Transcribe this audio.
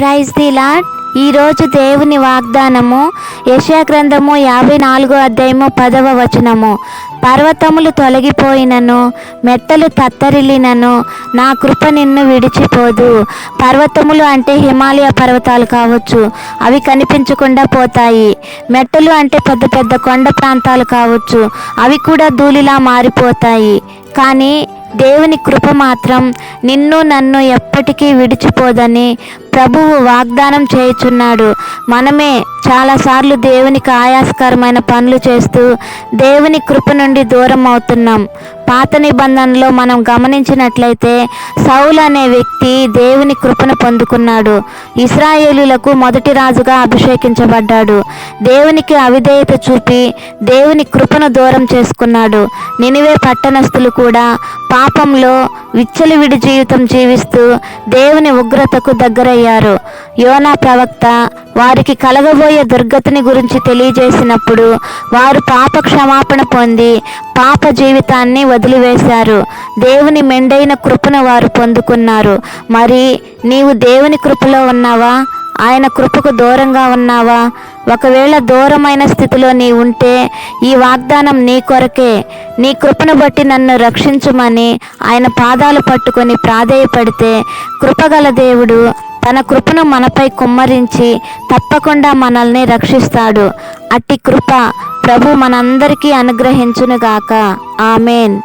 Praise the lord ఈరోజు దేవుని వాగ్దానము యశాగ్రంథము గ్రంథము యాభై నాలుగో అధ్యాయము పదవ వచనము. పర్వతములు తొలగిపోయినను మెట్టలు తత్తరిల్లినను నా కృప నిన్ను విడిచిపోదు. పర్వతములు అంటే హిమాలయ పర్వతాలు కావచ్చు అవి కనిపించకుండా పోతాయి. మెట్టలు అంటే పెద్ద పెద్ద కొండ ప్రాంతాలు కావచ్చు అవి కూడా ధూళిలా మారిపోతాయి. కానీ దేవుని కృప మాత్రం నిన్ను నన్ను ఎప్పటికీ విడిచిపోదని ప్రభువు వాగ్దానం చేయుచున్నాడు. మనమే చాలాసార్లు దేవునికి ఆయాసకరమైన పనులు చేస్తూ దేవుని కృప నుండి దూరం అవుతున్నాం. పాత నిబంధనలో మనం గమనించినట్లయితే సౌలు అనే వ్యక్తి దేవుని కృపను పొందుకున్నాడు. ఇస్రాయేలులకు మొదటి రాజుగా అభిషేకించబడ్డాడు. దేవునికి అవిధేయత చూపి దేవుని కృపను దూరం చేసుకున్నాడు. నినివే పట్టణస్థులు కూడా పాపంలో విచ్చలివిడి జీవితం జీవిస్తూ దేవుని ఉగ్రతకు దగ్గరయ్యారు. యోనా ప్రవక్త వారికి కలగబోయే దుర్గతిని గురించి తెలియజేసినప్పుడు వారు పాప క్షమాపణ పొంది పాప జీవితాన్ని వదిలివేశారు. దేవుని మెండైన కృపను వారు పొందుకున్నారు. మరి నీవు దేవుని కృపలో ఉన్నావా? ఆయన కృపకు దూరంగా ఉన్నావా? ఒకవేళ దూరమైన స్థితిలో నీ ఉంటే ఈ వాగ్దానం నీ కొరకే. నీ కృపను బట్టి నన్ను రక్షించమని ఆయన పాదాలు పట్టుకొని ప్రాధేయపడితే కృపగల దేవుడు తన కృపను మనపై కుమ్మరించి తప్పకుండా మనల్ని రక్షిస్తాడు. అట్టి కృప ప్రభు మనందరికీ అనుగ్రహించునుగాక. ఆమెన్.